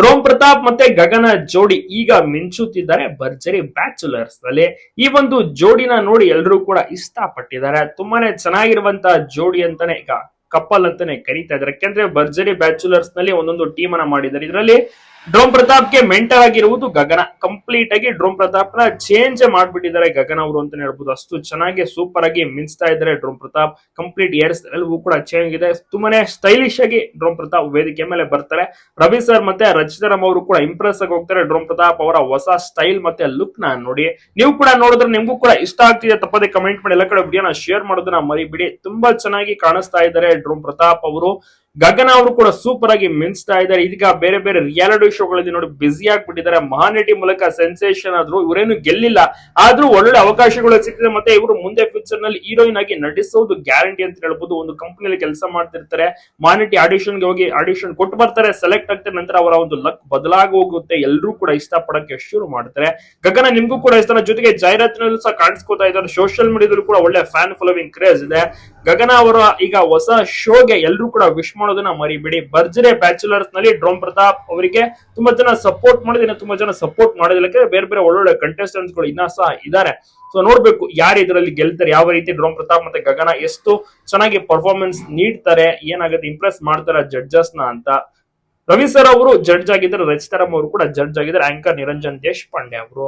ಡ್ರೋಮ್ ಪ್ರತಾಪ್ ಮತ್ತೆ ಗಗನ ಜೋಡಿ ಈಗ ಮಿಂಚುತ್ತಿದ್ದಾರೆ ಭರ್ಜರಿ ಬ್ಯಾಚುಲರ್ಸ್ನಲ್ಲಿ. ಈ ಒಂದು ಜೋಡಿನ ನೋಡಿ ಎಲ್ಲರೂ ಕೂಡ ಇಷ್ಟ ಪಟ್ಟಿದ್ದಾರೆ ತುಂಬಾನೇ ಚೆನ್ನಾಗಿರುವಂತ ಜೋಡಿ ಅಂತಾನೆ ಈಗ ಕಪ್ಪಲ್ ಅಂತಾನೆ ಕರೀತಾ ಇದ್ದಾರೆ. ಯಾಕೆಂದ್ರೆ ಭರ್ಜರಿ ಬ್ಯಾಚುಲರ್ಸ್ನಲ್ಲಿ ಒಂದೊಂದು ಟೀಮ್ ಅನ್ನ ಮಾಡಿದ್ದಾರೆ. ಇದರಲ್ಲಿ ಡ್ರೋಮ್ ಪ್ರತಾಪ್ಗೆ ಮೆಂಟರ್ ಆಗಿರುವುದು ಗಗನ. ಕಂಪ್ಲೀಟ್ ಆಗಿ ಡ್ರೋಮ್ ಪ್ರತಾಪ್ನ ಚೇಂಜ್ ಮಾಡ್ಬಿಟ್ಟಿದ್ದಾರೆ ಗಗನ ಅವರು ಅಂತ ಹೇಳ್ಬೋದು. ಅಷ್ಟು ಚೆನ್ನಾಗಿ ಸೂಪರ್ ಆಗಿ ಮಿಂಚ್ತಾ ಇದ್ದಾರೆ ಡ್ರೋಮ್ ಪ್ರತಾಪ್. ಕಂಪ್ಲೀಟ್ ಇಯರ್ಸ್ ಎಲ್ಲವೂ ಕೂಡ ಚೇಂಜ್ ಇದೆ ತುಂಬಾನೇ ಸ್ಟೈಲಿಶ್ ಆಗಿ ಡ್ರೋಮ್ ಪ್ರತಾಪ್ ವೇದಿಕೆ ಮೇಲೆ ಬರ್ತಾರೆ. ರವಿ ಸರ್ ಮತ್ತೆ ರಚಿತಾರಾಮ್ ಅವರು ಕೂಡ ಇಂಪ್ರೆಸ್ ಆಗಿ ಹೋಗ್ತಾರೆ. ಡ್ರೋಮ್ ಪ್ರತಾಪ್ ಅವರ ಹೊಸ ಸ್ಟೈಲ್ ಮತ್ತೆ ಲುಕ್ನ ನೋಡಿ. ನೀವು ಕೂಡ ನೋಡಿದ್ರೆ ನಿಮ್ಗೂ ಕೂಡ ಇಷ್ಟ ಆಗ್ತಿದೆ. ತಪ್ಪದೆ ಕಮೆಂಟ್ ಮಾಡಿ ಎಲ್ಲ ಕಡೆ ವಿಡಿಯೋನ ಶೇರ್ ಮಾಡೋದನ್ನ ಮರಿಬಿಡಿ. ತುಂಬಾ ಚೆನ್ನಾಗಿ ಕಾಣಿಸ್ತಾ ಇದ್ದಾರೆ ಡ್ರೋಮ್ ಪ್ರತಾಪ್ ಅವರು. ಗಗನ ಅವರು ಕೂಡ ಸೂಪರ್ ಆಗಿ ಮಿಂಚ್ತಾ ಇದ್ದಾರೆ. ಇದೀಗ ಬೇರೆ ಬೇರೆ ರಿಯಾಲಿಟಿ ಶೋಗಳಲ್ಲಿ ನೋಡಿ ಬ್ಯುಸಿ ಆಗ್ಬಿಟ್ಟಿದ್ದಾರೆ. ಮಹಾನಟಿ ಮೂಲಕ ಸೆನ್ಸೇಷನ್ ಆದ್ರು ಇವರೇನು ಗೆಲ್ಲಿಲ್ಲ. ಆದ್ರೂ ಒಳ್ಳೆ ಅವಕಾಶಗಳು ಸಿಕ್ಕಿದೆ. ಮತ್ತೆ ಇವರು ಮುಂದೆ ಫ್ಯೂಚರ್ನಲ್ಲಿ ಹೀರೋಯಿನ್ ಆಗಿ ನಟಿಸೋದು ಗ್ಯಾರಂಟಿ ಅಂತ ಹೇಳ್ಬೋದು. ಒಂದು ಕಂಪನಿಯಲ್ಲಿ ಕೆಲಸ ಮಾಡ್ತಿರ್ತಾರೆ. ಮಹಾನಟಿ ಆಡಿಷನ್ಗೆ ಹೋಗಿ ಆಡಿಷನ್ ಕೊಟ್ಟು ಬರ್ತಾರೆ. ಸೆಲೆಕ್ಟ್ ಆಗ್ತಾರೆ. ನಂತರ ಅವರ ಒಂದು ಲಕ್ ಬದಲಾಗಿ ಹೋಗುತ್ತೆ. ಎಲ್ಲರೂ ಕೂಡ ಇಷ್ಟಪಡಕ್ಕೆ ಶುರು ಮಾಡ್ತಾರೆ. ಗಗನ ನಿಮ್ಗೂ ಕೂಡ ಇಷ್ಟ. ಜೊತೆಗೆ ಜಾಹೀರಾತಿನಲ್ಲೂ ಸಹ ಕಾಣಿಸ್ಕೊತಾ ಇದ್ದಾರೆ. ಸೋಷಿಯಲ್ ಮೀಡಿಯಾದಲ್ಲೂ ಕೂಡ ಒಳ್ಳೆ ಫ್ಯಾನ್ ಫಾಲೋವಿಂಗ್ ಕ್ರೇಜ್ ಇದೆ. ಗಗನ ಅವರ ಈಗ ಹೊಸ ಶೋಗೆ ಎಲ್ಲರೂ ಕೂಡ ವಿಶ್ ಮಾಡೋದನ್ನ ಮರಿಬೇಡಿ ಭರ್ಜರಿ ಬ್ಯಾಚುಲರ್ಸ್ನಲ್ಲಿ ಡ್ರೋಮ್ ಪ್ರತಾಪ್ ಅವರಿಗೆ ತುಂಬಾ ಜನ ಸಪೋರ್ಟ್ ಮಾಡಿದ್ರೆ ತುಂಬಾ ಜನ ಸಪೋರ್ಟ್ ಮಾಡೋದಿಲ್ಲ. ಬೇರೆ ಬೇರೆ ಒಳ್ಳೊಳ್ಳೆ ಕಂಟೆಸ್ಟೆಂಟ್ಸ್ಗಳು ಇನ್ನ ಸಹ ಇದಾರೆ ಸೊ ನೋಡ್ಬೇಕು ಯಾರು ಇದರಲ್ಲಿ ಗೆಲ್ತಾರೆ, ಯಾವ ರೀತಿ ಡ್ರೋಮ್ ಪ್ರತಾಪ್ ಮತ್ತೆ ಗಗನ ಎಷ್ಟು ಚೆನ್ನಾಗಿ ಪರ್ಫಾರ್ಮೆನ್ಸ್ ನೀಡ್ತಾರೆ, ಏನಾಗುತ್ತೆ ಇಂಪ್ರೆಸ್ ಮಾಡ್ತಾರೆ ಜಡ್ಜಸ್ನ ಅಂತ. ರವಿ ಸರ್ ಅವರು ಜಡ್ಜ್ ಆಗಿದ್ದಾರೆ, ರಚಿತಾರಾಮ್ ಅವರು ಕೂಡ ಜಡ್ಜ್ ಆಗಿದ್ದಾರೆ ಆಂಕರ್ ನಿರಂಜನ್ ದೇಶಪಾಂಡೆ ಅವರು.